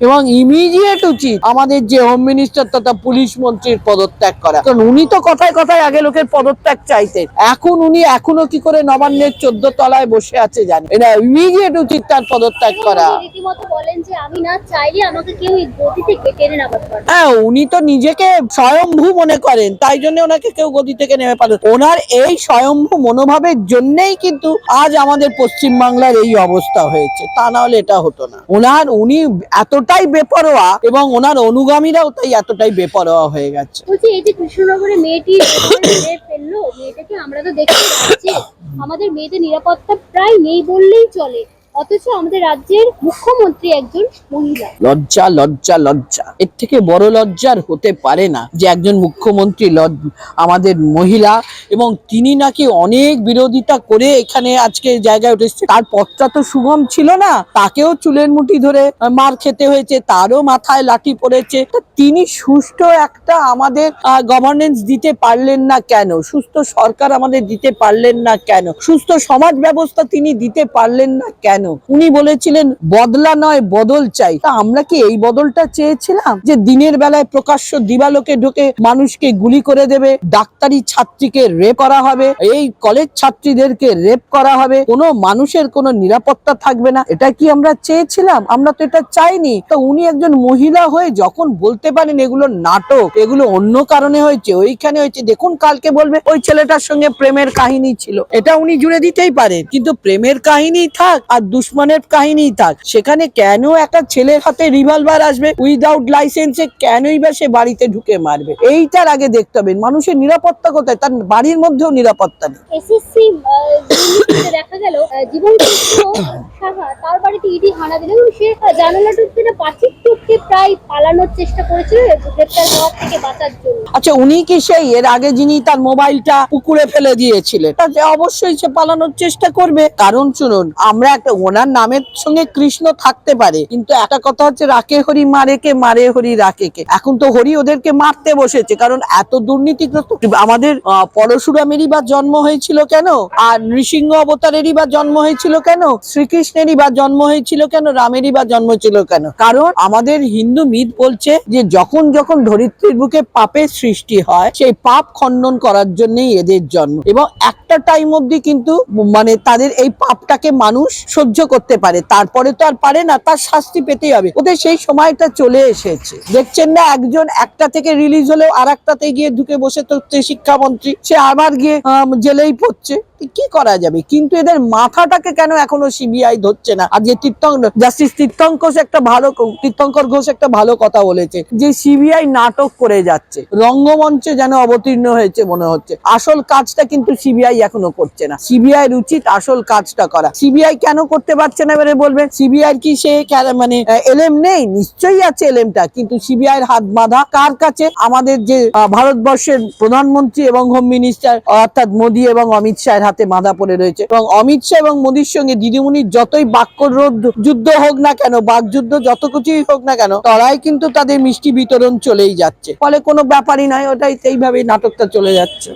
এবং ইমিডিয়েট উচিত আমাদের যে হোম মিনিস্টার তথা পুলিশ মন্ত্রীর পদত্যাগ করা। কারণ উনি তো কথায় কথায় আগে লোকের পদত্যাগ চাইতেন। এখন উনি এখনও কি করে নবান্নের চোদ্দ তলায় বসে আছে জানেন? এটা ইমিডিয়েট উচিত তার পদত্যাগ করা। গতি। হ্যাঁ উনি তো নিজেকে স্বয়ম্ভু মনে করেন তাই জন্য ওনাকে কেউ গদি থেকে নেমে পারে ওনার এই স্বয়ম্ভু মনোভাবের জন্যই কিন্তু আজ আমাদের পশ্চিম বাংলার এই অবস্থা হয়েছে। তা না হলে এটা হতো না। ওনার উনি এতটাই বেপরোয়া এবং ওনার অনুগামীরাও তাই এতটাই বেপরোয়া হয়ে গেছে। বলছি এই যে কৃষ্ণনগরে মেয়েটি ফেলল মেয়েটাকে আমরা তো দেখতে পাচ্ছি। আমাদের মেয়েদের নিরাপত্তা প্রায় নেই বললেই চলে। অথচ আমাদের রাজ্যের মুখ্যমন্ত্রী একজন মহিলা। লজ্জা লজ্জা লজ্জা। এর থেকে বড় লজ্জার হতে পারে না যে একজন মুখ্যমন্ত্রী আমাদের মহিলা এবং তিনি নাকি অনেক বিরোধিতা করে এখানে আজকে জায়গায় উঠেছে। তার পথটা তো সুগম ছিল না। তাকেও চুলের মুঠি ধরে মার খেতে হয়েছে, তারও মাথায় লাঠি পড়েছে। তিনি সুষ্ঠু একটা আমাদের গভর্নেন্স দিতে পারলেন না কেন? সুস্থ সরকার আমাদের দিতে পারলেন না কেন? সুস্থ সমাজ ব্যবস্থা তিনি দিতে পারলেন না কেন? উনি বলেছিলেন, বদলা নয়, বদল চাই। তা আমরা কি এই বদলটা চেয়েছিলাম? যে দিনের বেলায় প্রকাশ্য দিবালোকে ঢুকে মানুষকে গুলি করে দেবে, ডাক্তারি ছাত্রীকে রেপ করা হবে, এই কলেজ ছাত্রীদেরকে রেপ করা হবে, কোনো মানুষের কোনো নিরাপত্তা থাকবে না। এটা কি আমরা চেয়েছিলাম? আমরা তো এটা চাইনি। তো উনি একজন মহিলা হয়ে যখন বলতে পারেন এগুলো নাটক, এগুলো অন্য কারণে হয়েছে, ওইখানে হয়েছে, দেখুন কালকে বলবে, ওই ছেলেটার সঙ্গে প্রেমের কাহিনী ছিল। এটা উনি জুড়ে দিতেই পারেন, কিন্তু প্রেমের কাহিনী থাক আর দুশ্মনের কাহিনী থাক, সেখানে কেন একটা ছেলের হাতে রিভলভার আসবে উইদাউট লাইসেন্সে কেনই বা সে বাড়িতে ঢুকে মারবে? এইটার আগে দেখতে হবে, মানুষের নিরাপত্তা কোথায়? তার বাড়ির মধ্যেও নিরাপত্তা নেই। এসএসসি দেখা গেল জীবন তার বাড়িতে ইডি হানা দিল সে জানালা টুকতে টুকতে প্রায় পালানোর চেষ্টা করেছিল গ্রেপ্তার হওয়ার থেকে বাঁচার জন্য। আচ্ছা উনি কি সেই এর আগে যিনি তার মোবাইলটা পুকুরে ফেলে দিয়েছিলেন অবশ্যই সে পালানোর চেষ্টা করবে। কারণ শুনুন আমরা একটা ওনার নামের সঙ্গে কৃষ্ণ থাকতে পারে কিন্তু একটা কথা হচ্ছে রাকে হরি মারে কে মারে হরি রাকে কে। এখন তো হরি ওদেরকে মারতে বসেছে কারণ এত দুর্নীতিগ্রস্ত। আমাদের আহ, পরশুরামেরই বা জন্ম হয়েছিল কেন? আর নৃসিংহ অবতারেরই বা জন্ম হয়েছিল কেন? শ্রীকৃষ্ণেরই বা জন্ম হয়েছিল কেন? রামেরই বা জন্ম ছিল কেন? কারণ আমাদের হিন্দু মিথ বলছে যে যখন যখন ধরিত্রীর বুকে পাপের সৃষ্টি হয়, সেই পাপ খণ্ডন করার জন্যই এদের জন্ম। এবং একটা টাইম অবধি কিন্তু মানে তাদের এই পাপটাকে মানুষ সহ্য করতে পারে। তারপরে তো আর পারে না, তার শাস্তি পেতেই হবে। ওদের সেই সময়টা চলে এসেছে। দেখছেন না, একজন একটা থেকে রিলিজ হলেও আর একটাতে গিয়ে ঢুকে বসে থাকছে শিক্ষামন্ত্রী সে আবার গিয়ে জেলেই পড়ছে। কি করা যাবে? কিন্তু এদের মাথাটাকে কেন এখনও সিবিআই ধরছে না? আর যে তীর্থঙ্ক, জাস্টিস তীর্থঙ্ক ঘোষ একটা ভালো, তীর্থঙ্কর ঘোষ একটা ভালো কথা বলেছে, যে সিবিআই নাটক করে যাচ্ছে। রঙ্গমঞ্চে যেন অবতীর্ণ হয়েছে মনে হচ্ছে। আসল কাজটা কিন্তু সিবিআই এখনও করছে না। সিবিআই উচিত আসল কাজটা করা। সিবিআই কেন করতে পারছে না এবারে বলবে? সিবিআই কি সে মানে এলএম নেই? নিশ্চয়ই আছে এলএমটা কিন্তু সিবিআই এর হাত বাঁধা কার কাছে? আমাদের যে ভারতবর্ষের প্রধানমন্ত্রী এবং হোম মিনিস্টার অর্থাৎ মোদী এবং অমিত শাহের হাতে বাঁধা পড়ে রয়েছে। এবং অমিত শাহ এবং মোদীর সঙ্গে দিদিমণির যতই বাক্য যুদ্ধ হোক না কেন বাক যুদ্ধ যত কিছুই হোক না কেন, তারাই কিন্তু তাদের মিষ্টি বিতরণ চলেই যাচ্ছে। ফলে কোনো ব্যাপারই নয়, ওটাই সেইভাবেই নাটকটা চলে যাচ্ছে।